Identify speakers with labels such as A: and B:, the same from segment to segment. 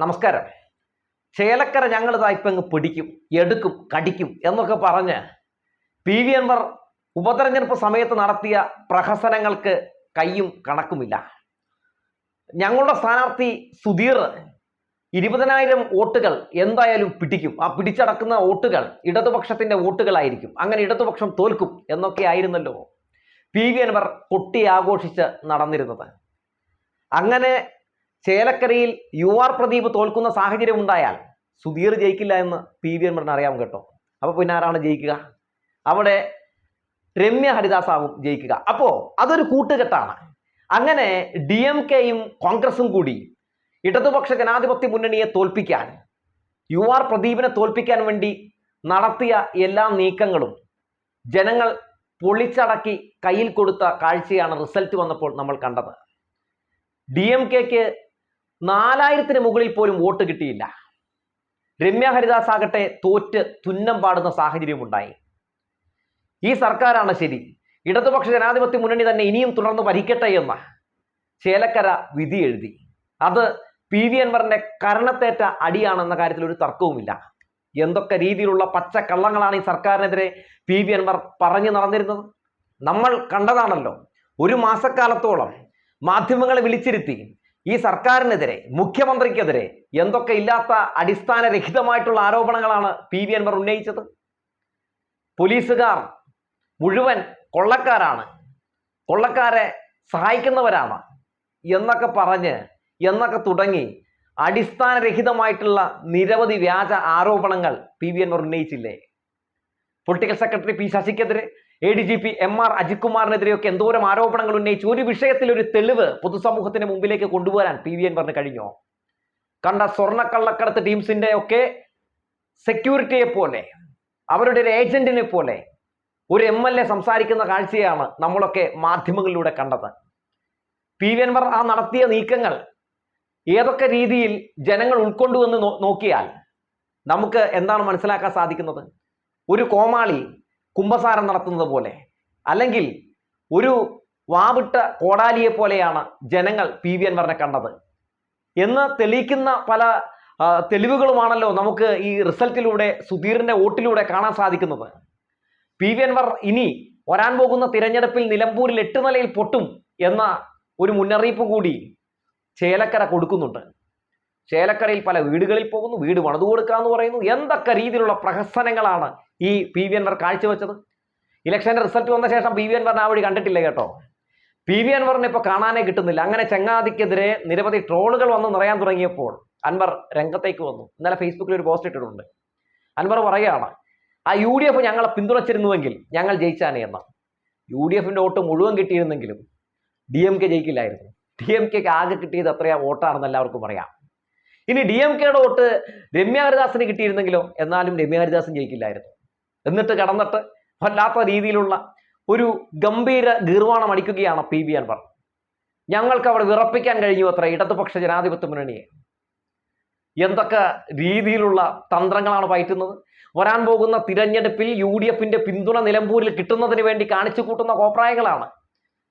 A: നമസ്കാരം. ചേലക്കര ഞങ്ങൾ ഇപ്പം അങ്ങ് പിടിക്കും എടുക്കും കടിക്കും എന്നൊക്കെ പറഞ്ഞ് പി വി അൻവർ ഉപതെരഞ്ഞെടുപ്പ് സമയത്ത് നടത്തിയ പ്രഹസനങ്ങൾക്ക് കയ്യും കണക്കുമില്ല. ഞങ്ങളുടെ സ്ഥാനാർത്ഥി സുധീർ ഇരുപതിനായിരം വോട്ടുകൾ എന്തായാലും പിടിക്കും. ആ പിടിച്ചടക്കുന്ന വോട്ടുകൾ ഇടതുപക്ഷത്തിന്റെ വോട്ടുകളായിരിക്കും. അങ്ങനെ ഇടതുപക്ഷം തോൽക്കും എന്നൊക്കെ ആയിരുന്നല്ലോ പി വി അൻവർ കൊട്ടി ആഘോഷിച്ച് നടന്നിരുന്നത്. അങ്ങനെ ചേലക്കരയിൽ യു ആർ പ്രദീപ് തോൽക്കുന്ന സാഹചര്യം ഉണ്ടായാൽ സുധീർ ജയിക്കില്ല എന്ന് പി വി എൻമറിന് അറിയാം കേട്ടോ. അപ്പോൾ പിന്നെ ആരാണ് ജയിക്കുക? അവിടെ രമ്യ ഹരിദാസാവും ജയിക്കുക. അപ്പോൾ അതൊരു കൂട്ടുകെട്ടാണ്. അങ്ങനെ ഡി എം കെയും കോൺഗ്രസും കൂടി ഇടതുപക്ഷ ജനാധിപത്യ മുന്നണിയെ തോൽപ്പിക്കാൻ യു ആർ പ്രദീപിനെ തോൽപ്പിക്കാൻ വേണ്ടി നടത്തിയ എല്ലാ നീക്കങ്ങളും ജനങ്ങൾ പൊളിച്ചടക്കി കയ്യിൽ കൊടുത്ത കാഴ്ചയാണ് റിസൾട്ട് വന്നപ്പോൾ നമ്മൾ കണ്ടത്. ഡി എം കെക്ക് നാലായിരത്തിന് മുകളിൽ പോലും വോട്ട് കിട്ടിയില്ല. രമ്യ ഹരിദാസ് ആകട്ടെ തോറ്റ് തുന്നം പാടുന്ന സാഹചര്യമുണ്ടായി ഈ സർക്കാരാണ് ശരി. ഇടതുപക്ഷ ജനാധിപത്യ മുന്നണി തന്നെ ഇനിയും തുടർന്ന് ഭരിക്കട്ടെ എന്ന ചേലക്കര വിധി എഴുതി. അത് പി വി അൻവറിന്റെ കരണത്തേറ്റ അടിയാണെന്ന കാര്യത്തിൽ ഒരു തർക്കവുമില്ല. എന്തൊക്കെ രീതിയിലുള്ള പച്ച കള്ളങ്ങളാണ് ഈ സർക്കാരിനെതിരെ പി വി അൻവർ പറഞ്ഞു നടന്നിരുന്നത്? നമ്മൾ കണ്ടതാണല്ലോ. ഒരു മാസക്കാലത്തോളം മാധ്യമങ്ങളെ വിളിച്ചിരുത്തി ഈ സർക്കാരിനെതിരെ മുഖ്യമന്ത്രിക്കെതിരെ എന്തൊക്കെ ഇല്ലാത്ത അടിസ്ഥാനരഹിതമായിട്ടുള്ള ആരോപണങ്ങളാണ് പി വി അൻവർ ഉന്നയിച്ചത്? പോലീസുകാർ മുഴുവൻ കൊള്ളക്കാരാണ്. കൊള്ളക്കാരെ സഹായിക്കുന്നവരാണ് എന്നൊക്കെ പറഞ്ഞ് എന്നൊക്കെ തുടങ്ങി അടിസ്ഥാനരഹിതമായിട്ടുള്ള നിരവധി വ്യാജ ആരോപണങ്ങൾ പി വി അൻവർ ഉന്നയിച്ചില്ലേ? Political secretary P ശശിക്കെതിരെ A D G P M R Ajith കുമാറിനെതിരെയൊക്കെ എന്തോരം ആരോപണങ്ങൾ ഉന്നയിച്ച്? ഒരു വിഷയത്തിൽ ഒരു തെളിവ് പൊതുസമൂഹത്തിന് മുമ്പിലേക്ക് കൊണ്ടുവരാൻ പി വി അൻവറിന് കഴിഞ്ഞോ? കണ്ട സ്വർണക്കള്ളക്കടത്ത് ടീംസിന്റെ ഒക്കെ സെക്യൂരിറ്റിയെ പോലെ അവരുടെ ഒരു ഏജന്റിനെ പോലെ ഒരു എം എൽ എ സംസാരിക്കുന്ന കാഴ്ചയാണ് നമ്മളൊക്കെ മാധ്യമങ്ങളിലൂടെ കണ്ടത്. പി വി അൻവർ ആ നടത്തിയ നീക്കങ്ങൾ ഏതൊക്കെ രീതിയിൽ ജനങ്ങൾ ഉൾക്കൊണ്ടുവെന്ന് നോക്കിയാൽ നമുക്ക് എന്താണ് മനസ്സിലാക്കാൻ സാധിക്കുന്നത്? ഒരു കോമാളി കുംഭസാരം നടത്തുന്നത് പോലെ. അല്ലെങ്കിൽ ഒരു വാവിട്ട കോടാലിയെ പോലെയാണ് ജനങ്ങൾ പി വി അൻവറിനെ കണ്ടത്. എന്ന് തെളിയിക്കുന്ന പല തെളിവുകളുമാണല്ലോ നമുക്ക് ഈ റിസൾട്ടിലൂടെ സുധീറിന്റെ വോട്ടിലൂടെ കാണാൻ സാധിക്കുന്നത്. പി വി അൻവർ ഇനി വരാൻ പോകുന്ന തിരഞ്ഞെടുപ്പിൽ നിലമ്പൂരിൽ എട്ട് നിലയിൽ പൊട്ടും എന്ന ഒരു മുന്നറിയിപ്പ് കൂടി ചേലക്കര കൊടുക്കുന്നുണ്ട്. ചേലക്കരയിൽ പല വീടുകളിൽ പോകുന്നു വീട് പണിതു എന്ന് പറയുന്നു. എന്തൊക്കെ രീതിയിലുള്ള പ്രഹസനങ്ങളാണ് ഈ പി വി അൻവർ കാഴ്ചവെച്ചത്? ഇലക്ഷന്റെ റിസൾട്ട് വന്ന ശേഷം പി വി അൻവറിനെ ആ വഴി കണ്ടിട്ടില്ല കേട്ടോ? പി വി അൻവറിനെ ഇപ്പൊ കാണാനേ കിട്ടുന്നില്ല. അങ്ങനെ ചങ്ങാതിക്കെതിരെ നിരവധി ട്രോളുകൾ വന്ന് നിറയാൻ തുടങ്ങിയപ്പോൾ അൻവർ രംഗത്തേക്ക് വന്നു. ഇന്നലെ ഫേസ്ബുക്കിൽ ഒരു പോസ്റ്റ് ഇട്ടിട്ടുണ്ട്. അൻവർ പറയുകയാണ് ആ യു ഡി എഫ് ഞങ്ങളെ പിന്തുണച്ചിരുന്നുവെങ്കിൽ ഞങ്ങൾ ജയിച്ചാനേ എന്ന. യു ഡി എഫിന്റെ വോട്ട് മുഴുവൻ കിട്ടിയിരുന്നെങ്കിലും ഡി എം കെ ജയിക്കില്ലായിരുന്നു. ഡി എം കെക്ക് ആകെ കിട്ടിയത് അത്രയാ വോട്ടാണെന്ന് എല്ലാവർക്കും അറിയാം ഇനി ഡി എം കെയുടെ വോട്ട് രമ്യ ഹരിദാസിന് കിട്ടിയിരുന്നെങ്കിലോ? എന്നാലും രമ്യ ഹരിദാസും ജയിക്കില്ലായിരുന്നു. എന്നിട്ട് കടന്നിട്ട് വല്ലാത്ത രീതിയിലുള്ള ഒരു ഗംഭീര ഗീർവാണം അടിക്കുകയാണ് പി ബി അൻവർ. ഞങ്ങൾക്ക് അവിടെ വിറപ്പിക്കാൻ കഴിഞ്ഞു അത്ര ഇടതുപക്ഷ ജനാധിപത്യ മുന്നണിയെ. എന്തൊക്കെ രീതിയിലുള്ള തന്ത്രങ്ങളാണ് പയറ്റുന്നത്? വരാൻ പോകുന്ന തിരഞ്ഞെടുപ്പിൽ യു ഡി എഫിന്റെ പിന്തുണ നിലമ്പൂരിൽ കിട്ടുന്നതിന് വേണ്ടി കാണിച്ചു കൂട്ടുന്ന കോപ്രായങ്ങളാണ്.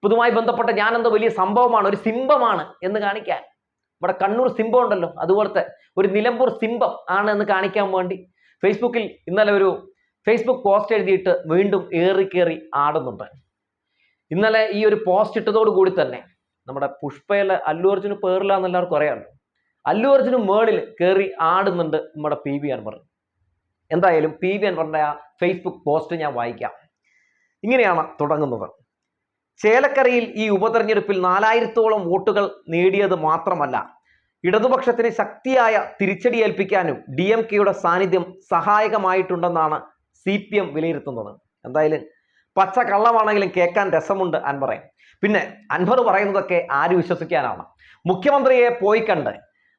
A: ഇതുമായി ബന്ധപ്പെട്ട ഞാനെന്തോ വലിയ സംഭവമാണ് ഒരു സിംബമാണ് എന്ന് കാണിക്കാൻ. ഇവിടെ കണ്ണൂർ സിംബം ഉണ്ടല്ലോ അതുപോലത്തെ ഒരു നിലമ്പൂർ സിംബം ആണ് എന്ന് കാണിക്കാൻ വേണ്ടി. ഫേസ്ബുക്കിൽ ഇന്നലെ ഒരു ഫേസ്ബുക്ക് പോസ്റ്റ് എഴുതിയിട്ട് വീണ്ടും ഏറി കയറി ആടുന്നുണ്ട്. ഇന്നലെ ഈ ഒരു പോസ്റ്റ് ഇട്ടതോട് കൂടി തന്നെ നമ്മുടെ പുഷ്പയിലെ അല്ലു അർജുന് പേറില്ല എന്ന് എല്ലാവർക്കും അറിയാമല്ലോ അല്ലു അർജുന് മേളിൽ കയറി ആടുന്നുണ്ട് നമ്മുടെ പി വി അൻവർ. എന്തായാലും പി വി അൻവറിന്റെ ആ ഫേസ്ബുക്ക് പോസ്റ്റ് ഞാൻ വായിക്കാം. ഇങ്ങനെയാണ് തുടങ്ങുന്നത്. ചേലക്കരയിൽ ഈ ഉപതെരഞ്ഞെടുപ്പിൽ നാലായിരത്തോളം വോട്ടുകൾ നേടിയത് മാത്രമല്ല ഇടതുപക്ഷത്തിന് ശക്തിയായ തിരിച്ചടി ഏൽപ്പിക്കാനും ഡി എം കെയുടെ സാന്നിധ്യം സഹായകമായിട്ടുണ്ടെന്നാണ് സി പി എം വിലയിരുത്തുന്നത്. എന്തായാലും പച്ച കള്ളമാണെങ്കിലും കേൾക്കാൻ രസമുണ്ട് അൻവറെ. പിന്നെ അൻവർ പറയുന്നതൊക്കെ ആര് വിശ്വസിക്കാനാണ്. മുഖ്യമന്ത്രിയെ പോയി കണ്ട്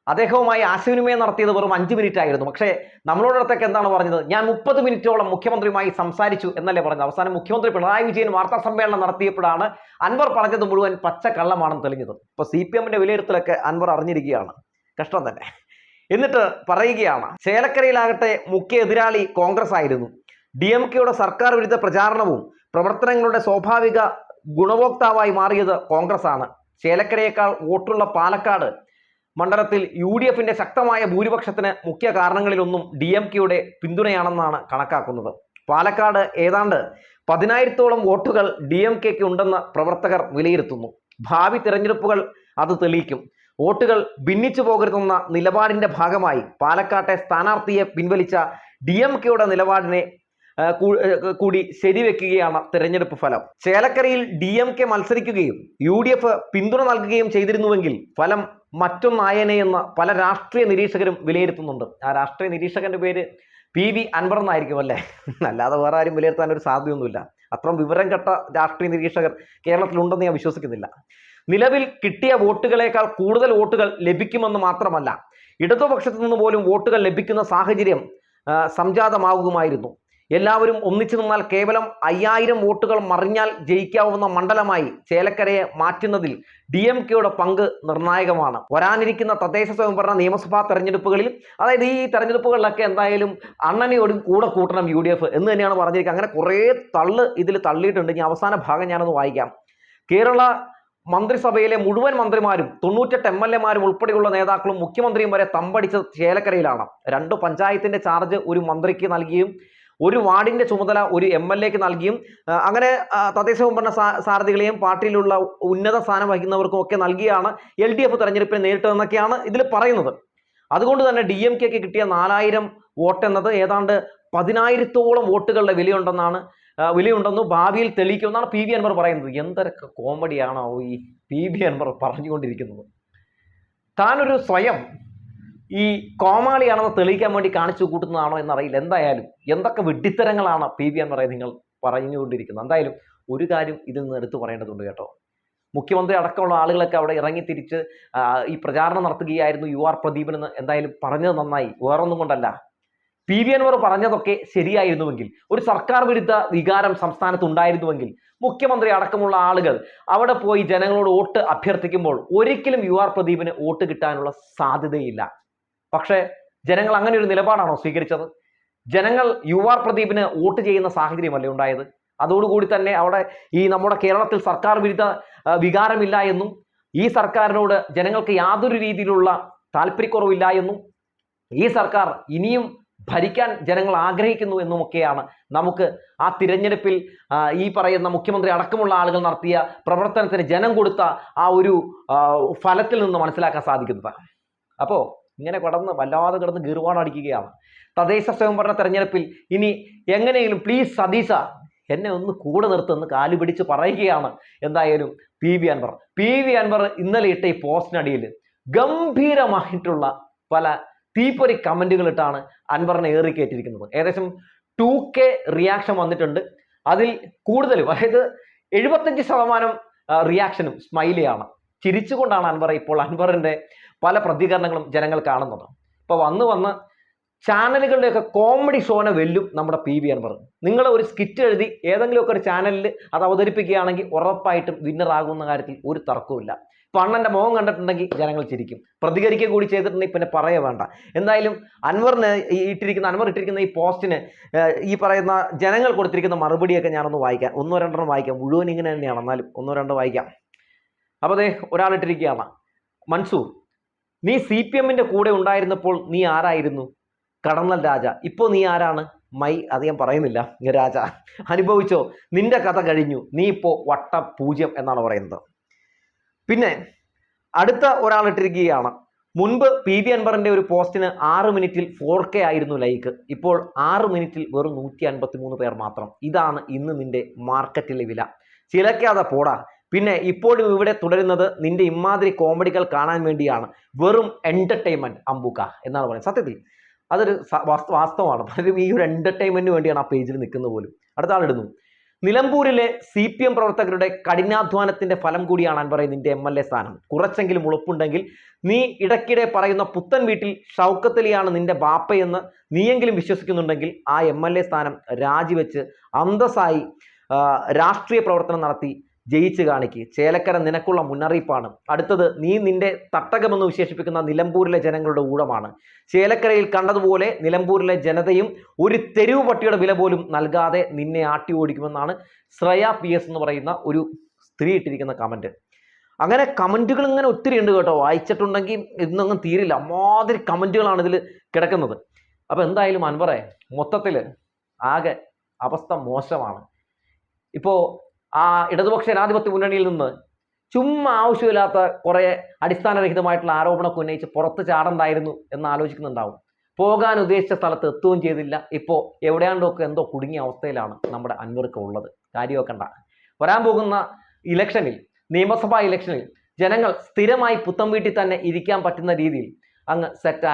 A: അദ്ദേഹവുമായി ആശയവിനിമയം നടത്തിയത് വെറും അഞ്ച് മിനിറ്റ് ആയിരുന്നു പക്ഷേ നമ്മളോടടുത്തൊക്കെ എന്താണ് പറഞ്ഞത്? ഞാൻ മുപ്പത് മിനിറ്റോളം മുഖ്യമന്ത്രിയുമായി സംസാരിച്ചു എന്നല്ലേ പറഞ്ഞത്? അവസാനം മുഖ്യമന്ത്രി പിണറായി വിജയൻ വാർത്താ സമ്മേളനം നടത്തിയപ്പോഴാണ് അൻവർ പറഞ്ഞത് മുഴുവൻ പച്ച കള്ളമാണെന്ന് തെളിഞ്ഞത്. ഇപ്പൊ സി പി എമ്മിന്റെ വിലയിരുത്തലൊക്കെ അൻവർ അറിഞ്ഞിരിക്കുകയാണ്. കഷ്ടം തന്നെ. എന്നിട്ട് പറയുകയാണ് ചേലക്കരയിലാകട്ടെ മുഖ്യ എതിരാളി കോൺഗ്രസ് ആയിരുന്നു. ഡി എം കെയുടെ സർക്കാർ വിരുദ്ധ പ്രചാരണവും പ്രവർത്തനങ്ങളുടെ സ്വാഭാവിക ഗുണഭോക്താവായി മാറിയത് കോൺഗ്രസ് ആണ് ചേലക്കരയേക്കാൾ വോട്ടുള്ള പാലക്കാട് മണ്ഡലത്തിൽ യു ഡി എഫിന്റെ ശക്തമായ ഭൂരിപക്ഷത്തിന് മുഖ്യ കാരണങ്ങളിലൊന്നും ഡി എം കെയുടെ പിന്തുണയാണെന്നാണ് കണക്കാക്കുന്നത്. പാലക്കാട് ഏതാണ്ട് പതിനായിരത്തോളം വോട്ടുകൾ ഡി എം കെക്ക് ഉണ്ടെന്ന് പ്രവർത്തകർ വിലയിരുത്തുന്നു. ഭാവി തിരഞ്ഞെടുപ്പുകൾ അത് തെളിയിക്കും. വോട്ടുകൾ ഭിന്നിച്ചു പോകരുതെന്ന നിലപാടിന്റെ ഭാഗമായി പാലക്കാട്ടെ സ്ഥാനാർത്ഥിയെ പിൻവലിച്ച ഡി എം കെയുടെ നിലപാടിനെ കൂടി ശരിവെക്കുകയാണ് തെരഞ്ഞെടുപ്പ് ഫലം. ചേലക്കരയിൽ ഡി എം കെ മത്സരിക്കുകയും യു ഡി എഫ് പിന്തുണ നൽകുകയും ചെയ്തിരുന്നുവെങ്കിൽ ഫലം മറ്റൊന്നായേനെയെന്ന് പല രാഷ്ട്രീയ നിരീക്ഷകരും വിലയിരുത്തുന്നുണ്ട്. ആ രാഷ്ട്രീയ നിരീക്ഷകന്റെ പേര് പി വി അൻവർ എന്നായിരിക്കും അല്ലേ? അല്ലാതെ വേറെ ആരും വിലയിരുത്താൻ ഒരു സാധ്യതയൊന്നുമില്ല. അത്രയും വിവരം കെട്ട രാഷ്ട്രീയ നിരീക്ഷകർ കേരളത്തിലുണ്ടെന്ന് ഞാൻ വിശ്വസിക്കുന്നില്ല. നിലവിൽ കിട്ടിയ വോട്ടുകളേക്കാൾ കൂടുതൽ വോട്ടുകൾ ലഭിക്കുമെന്ന് മാത്രമല്ല ഇടതുപക്ഷത്തു നിന്ന് പോലും വോട്ടുകൾ ലഭിക്കുന്ന സാഹചര്യം സംജാതമാകുമായിരുന്നു. എല്ലാവരും ഒന്നിച്ചു നിന്നാൽ കേവലം അയ്യായിരം വോട്ടുകൾ മറിഞ്ഞാൽ ജയിക്കാവുന്ന മണ്ഡലമായി ചേലക്കരയെ മാറ്റുന്നതിൽ ഡി എം കെയുടെ പങ്ക് നിർണായകമാണ്. വരാനിരിക്കുന്ന തദ്ദേശ സ്വയംഭരണ നിയമസഭാ തെരഞ്ഞെടുപ്പുകളിൽ അതായത് ഈ തെരഞ്ഞെടുപ്പുകളിലൊക്കെ എന്തായാലും അണ്ണനെയോടും കൂടെ കൂട്ടണം യു ഡി എഫ് എന്ന് തന്നെയാണ് പറഞ്ഞിരിക്കുക അങ്ങനെ കുറേ തള്ള് ഇതിൽ തള്ളിയിട്ടുണ്ട്. ഇനി അവസാന ഭാഗം ഞാനൊന്ന് വായിക്കാം. കേരള മന്ത്രിസഭയിലെ മുഴുവൻ മന്ത്രിമാരും തൊണ്ണൂറ്റെട്ട് എം എൽ എമാരും ഉൾപ്പെടെയുള്ള നേതാക്കളും മുഖ്യമന്ത്രിയും വരെ തമ്പടിച്ചത് ചേലക്കരയിലാണ്. രണ്ട് പഞ്ചായത്തിന്റെ ചാർജ് ഒരു മന്ത്രിക്ക് നൽകിയും ഒരു വാർഡിന്റെ ചുമതല ഒരു എം എൽ എക്ക് നൽകിയും അങ്ങനെ തദ്ദേശ സാ- സാരഥികളെയും പാർട്ടിയിലുള്ള ഉന്നത സ്ഥാനം വഹിക്കുന്നവർക്കും ഒക്കെ നൽകിയാണ് എൽ ഡി എഫ് തെരഞ്ഞെടുപ്പിനെ നേരിട്ടതെന്നൊക്കെയാണ് ഇതിൽ പറയുന്നത്. അതുകൊണ്ട് തന്നെ ഡി എം കെക്ക് കിട്ടിയ നാലായിരം വോട്ട് എന്നത് ഏതാണ്ട് പതിനായിരത്തോളം വോട്ടുകളുടെ വിലയുണ്ടെന്നാണ് വിലയുണ്ടെന്നും വിലയുണ്ടെന്ന് ഭാവിയിൽ തെളിയിക്കുമെന്നാണ് പി വി അൻവർ പറയുന്നത്. എന്തൊക്കെ കോമഡിയാണോ ഈ പി വി അൻവർ പറഞ്ഞുകൊണ്ടിരിക്കുന്നത്. താനൊരു സ്വയം ഈ കോമാളിയാണെന്ന് തെളിയിക്കാൻ വേണ്ടി കാണിച്ചു കൂട്ടുന്നതാണോ എന്നറിയില്ല. എന്തായാലും എന്തൊക്കെ വെട്ടിത്തരങ്ങളാണ് പി വി അൻവറെ നിങ്ങൾ പറഞ്ഞുകൊണ്ടിരിക്കുന്നത്. എന്തായാലും ഒരു കാര്യം ഇതിൽ നിന്ന് എടുത്തു പറയേണ്ടതുണ്ട് കേട്ടോ. മുഖ്യമന്ത്രി അടക്കമുള്ള ആളുകളൊക്കെ അവിടെ ഇറങ്ങി തിരിച്ച് ഈ പ്രചാരണം നടത്തുകയായിരുന്നു യു ആർ പ്രദീപൻ എന്ന് എന്തായാലും പറഞ്ഞത് നന്നായി. വേറൊന്നും കൊണ്ടല്ല. പി വി അൻവർ പറഞ്ഞതൊക്കെ ശരിയായിരുന്നുവെങ്കിൽ ഒരു സർക്കാർ വിരുദ്ധ വികാരം സംസ്ഥാനത്ത് ഉണ്ടായിരുന്നുവെങ്കിൽ മുഖ്യമന്ത്രി അടക്കമുള്ള ആളുകൾ അവിടെ പോയി ജനങ്ങളോട് വോട്ട് അഭ്യർത്ഥിക്കുമ്പോൾ ഒരിക്കലും യു ആർ പ്രദീപിന് വോട്ട് കിട്ടാനുള്ള സാധ്യതയില്ല. പക്ഷേ ജനങ്ങൾ അങ്ങനെ ഒരു നിലപാടാണോ സ്വീകരിച്ചത്? ജനങ്ങൾ യു ആർ പ്രദീപിന് വോട്ട് ചെയ്യുന്ന സാഹചര്യമല്ലേ ഉണ്ടായത്? അതോടുകൂടി തന്നെ അവിടെ ഈ നമ്മുടെ കേരളത്തിൽ സർക്കാർ വിരുദ്ധ വികാരമില്ല എന്നും ഈ സർക്കാരിനോട് ജനങ്ങൾക്ക് യാതൊരു രീതിയിലുള്ള താല്പര്യക്കുറവില്ല എന്നും ഈ സർക്കാർ ഇനിയും ഭരിക്കാൻ ജനങ്ങൾ ആഗ്രഹിക്കുന്നു എന്നുമൊക്കെയാണ് നമുക്ക് ആ തിരഞ്ഞെടുപ്പിൽ ഈ പറയുന്ന മുഖ്യമന്ത്രി അടക്കമുള്ള ആളുകൾ നടത്തിയ പ്രവർത്തനത്തിന് ജനം കൊടുത്ത ആ ഒരു ഫലത്തിൽ നിന്ന് മനസ്സിലാക്കാൻ സാധിക്കുന്നത്. അപ്പോൾ ഇങ്ങനെ കടന്ന് വല്ലാതെ കിടന്ന് ഗീർവാണടിക്കുകയാണ് തദ്ദേശ സ്വയംഭരണ തെരഞ്ഞെടുപ്പിൽ ഇനി എങ്ങനെയെങ്കിലും പ്ലീസ് സതീശ എന്നെ ഒന്ന് കൂടെ നിർത്തുന്ന് കാലു പിടിച്ച് പറയുകയാണ് എന്തായാലും P V Anvar. P V Anvar ഇന്നലെ ഇട്ട ഈ പോസ്റ്റിനടിയിൽ ഗംഭീരമായിട്ടുള്ള പല തീപ്പൊരി കമന്റുകൾ ഇട്ടാണ് അൻവറിനെ ഏറിക്കയറ്റിയിരിക്കുന്നത് ഏകദേശം ടു കെ റിയാക്ഷൻ വന്നിട്ടുണ്ട്. അതിൽ കൂടുതലും അതായത് എഴുപത്തഞ്ച് ശതമാനം റിയാക്ഷനും സ്മൈലിയാണ് ചിരിച്ചുകൊണ്ടാണ് അൻവർ ഇപ്പോൾ അൻവറിന്റെ പല പ്രതികരണങ്ങളും ജനങ്ങൾ കാണുന്നത്. ഇപ്പോൾ വന്ന് വന്ന് ചാനലുകളുടെയൊക്കെ കോമഡി ഷോനെ വെല്ലും നമ്മുടെ പി വി അൻവർ. നിങ്ങൾ ഒരു സ്കിറ്റ് എഴുതി ഏതെങ്കിലുമൊക്കെ ഒരു ചാനലിൽ അത് അവതരിപ്പിക്കുകയാണെങ്കിൽ ഉറപ്പായിട്ടും വിന്നർ ആകുന്ന കാര്യത്തിൽ ഒരു തർക്കവുമില്ല. ഇപ്പൊ അണ്ണന്റെ മുഖം കണ്ടിട്ടുണ്ടെങ്കിൽ ജനങ്ങൾ ചിരിക്കും. പ്രതികരിക്കുക കൂടി ചെയ്തിട്ടുണ്ടെങ്കിൽ പിന്നെ പറയ വേണ്ട. എന്തായാലും അൻവറിന് ഈ ഇട്ടിരിക്കുന്ന അൻവർ ഇട്ടിരിക്കുന്ന ഈ പോസ്റ്റിന് ഈ പറയുന്ന ജനങ്ങൾ കൊടുത്തിരിക്കുന്ന മറുപടിയൊക്കെ ഞാനൊന്ന് വായിക്കാം. ഒന്നോ രണ്ടെണ്ണം വായിക്കാം. മുഴുവൻ ഇങ്ങനെ തന്നെയാണ്. എന്നാലും ഒന്നോ രണ്ടോ വായിക്കാം. അപ്പോൾ അതെ ഒരാളിട്ടിരിക്കുകയാണ് മൻസൂർ നീ സി പി എമ്മിന്റെ കൂടെ ഉണ്ടായിരുന്നപ്പോൾ നീ ആരായിരുന്നു? കടന്നൽ രാജ. ഇപ്പോൾ നീ ആരാണ്? മൈ അത് ഞാൻ പറയുന്നില്ല. രാജ അനുഭവിച്ചോ? നിന്റെ കഥ കഴിഞ്ഞു. നീ ഇപ്പോ വട്ട പൂജ്യം എന്നാണ് പറയുന്നത്. പിന്നെ അടുത്ത ഒരാൾ ഇട്ടിരിക്കുകയാണ്. മുൻപ് പി വി അൻവറിന്റെ ഒരു പോസ്റ്റിന് ആറ് മിനിറ്റിൽ ഫോർ കെ ആയിരുന്നു ലൈക്ക്. ഇപ്പോൾ ആറ് മിനിറ്റിൽ വെറും നൂറ്റി അൻപത്തി മൂന്ന് പേർ മാത്രം. ഇതാണ് ഇന്ന് നിന്റെ മാർക്കറ്റിലെ വില. ചിലക്കാതെ പോടാ. പിന്നെ ഇപ്പോഴും ഇവിടെ തുടരുന്നത് നിന്റെ ഇമാതിരി കോമഡികൾ കാണാൻ വേണ്ടിയാണ്. വെറും എന്റർടൈൻമെന്റ് അമ്പുക എന്നാണ് പറയുന്നത്. സത്യത്തിൽ അതൊരു വാസ്തവമാണ്. പലരും ഈ ഒരു എന്റർടൈൻമെന്റിന് വേണ്ടിയാണ് ആ പേജിൽ നിൽക്കുന്നത് പോലും. അടുത്ത ആളിടുന്നു നിലമ്പൂരിലെ സി പി എം പ്രവർത്തകരുടെ കഠിനാധ്വാനത്തിന്റെ ഫലം കൂടിയാണ് അൻവറെ നിന്റെ എം എൽ എ സ്ഥാനം. കുറച്ചെങ്കിലും ഉളുപ്പുണ്ടെങ്കിൽ നീ ഇടയ്ക്കിടെ പറയുന്ന പുത്തൻ വീട്ടിൽ ഷൗക്കത്തലിയാണ് നിന്റെ ബാപ്പയെന്ന് നീയെങ്കിലും വിശ്വസിക്കുന്നുണ്ടെങ്കിൽ ആ എം എൽ എ സ്ഥാനം രാജിവെച്ച് അന്തസ്സായി രാഷ്ട്രീയ പ്രവർത്തനം നടത്തി ജയിച്ചു കാണിക്ക്. ചേലക്കര നിനക്കുള്ള മുന്നറിയിപ്പാണ്. അടുത്തത് നീ നിന്റെ തട്ടകമെന്ന് വിശേഷിപ്പിക്കുന്ന നിലമ്പൂരിലെ ജനങ്ങളുടെ ഊഴമാണ്. ചേലക്കരയിൽ കണ്ടതുപോലെ നിലമ്പൂരിലെ ജനതയും ഒരു തെരുവ് പട്ടിയുടെ വില പോലും നൽകാതെ നിന്നെ ആട്ടി ഓടിക്കുമെന്നാണ് ശ്രേയ പി എസ് എന്ന് പറയുന്ന ഒരു സ്ത്രീ ഇട്ടിരിക്കുന്ന കമന്റ്. അങ്ങനെ കമന്റുകൾ ഇങ്ങനെ ഒത്തിരി ഉണ്ട് കേട്ടോ. വായിച്ചിട്ടുണ്ടെങ്കിൽ ഇന്നൊന്നും തീരില്ല. അമ്മാതിരി കമന്റുകളാണ് ഇതിൽ കിടക്കുന്നത്. അപ്പോൾ എന്തായാലും അൻവറെ മൊത്തത്തിൽ ആകെ അവസ്ഥ മോശമാണ്. ഇപ്പോൾ ആ ഇടതുപക്ഷ ജനാധിപത്യ മുന്നണിയിൽ നിന്ന് ചുമ്മാ ആവശ്യമില്ലാത്ത കുറേ അടിസ്ഥാനരഹിതമായിട്ടുള്ള ആരോപണമൊക്കെ ഉന്നയിച്ച് പുറത്ത് ചാടണ്ടായിരുന്നു എന്ന് ആലോചിക്കുന്നുണ്ടാവും. പോകാൻ ഉദ്ദേശിച്ച സ്ഥലത്ത് എത്തുകയും ചെയ്തില്ല. ഇപ്പോൾ എവിടെയാണ്ടൊക്കെ എന്തോ കുടുങ്ങിയ അവസ്ഥയിലാണ് നമ്മുടെ അൻവർക്ക് ഉള്ളത്. കാര്യമൊക്കണ്ട വരാൻ പോകുന്ന ഇലക്ഷനിൽ നിയമസഭാ ഇലക്ഷനിൽ ജനങ്ങൾ സ്ഥിരമായി പുത്തം വീട്ടിൽ തന്നെ ഇരിക്കാൻ പറ്റുന്ന രീതിയിൽ അങ്ങ് സെറ്റ്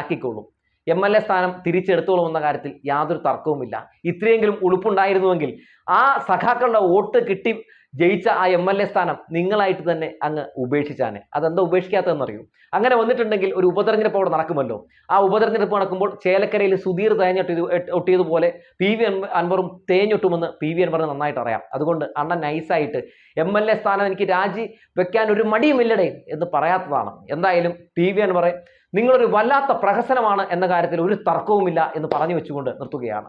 A: എം എൽ എ സ്ഥാനം തിരിച്ചെടുത്തോളും എന്ന കാര്യത്തിൽ യാതൊരു തർക്കവുമില്ല. ഇത്രയെങ്കിലും ഉളുപ്പുണ്ടായിരുന്നുവെങ്കിൽ ആ സഖാക്കളുടെ വോട്ട് കിട്ടി ജയിച്ച ആ എം എൽ എ സ്ഥാനം നിങ്ങളായിട്ട് തന്നെ അങ്ങ് ഉപേക്ഷിച്ചാനെ. അതെന്താ ഉപേക്ഷിക്കാത്തതെന്നറിയൂ? അങ്ങനെ വന്നിട്ടുണ്ടെങ്കിൽ ഒരു ഉപതെരഞ്ഞെടുപ്പ് അവിടെ നടക്കുമല്ലോ. ആ ഉപതെരഞ്ഞെടുപ്പ് നടക്കുമ്പോൾ ചേലക്കരയിൽ സുധീർ തേഞ്ഞൊട്ടി ഒട്ടിയതുപോലെ പി വി അൻവറും തേഞ്ഞൊട്ടുമെന്ന് പി വി അൻവറിന് നന്നായിട്ട് അറിയാം. അതുകൊണ്ട് അണ്ണൻ നൈസായിട്ട് എം എൽ എ സ്ഥാനം എനിക്ക് രാജി വെക്കാൻ ഒരു മടിയുമില്ലടേ എന്ന് പറയാത്തതാണ്. എന്തായാലും പി വി അൻവറെ നിങ്ങളൊരു വല്ലാത്ത പ്രഹസനമാണ് എന്ന കാര്യത്തിൽ ഒരു തർക്കവുമില്ല എന്ന് പറഞ്ഞു വെച്ചുകൊണ്ട് നിർത്തുകയാണ്.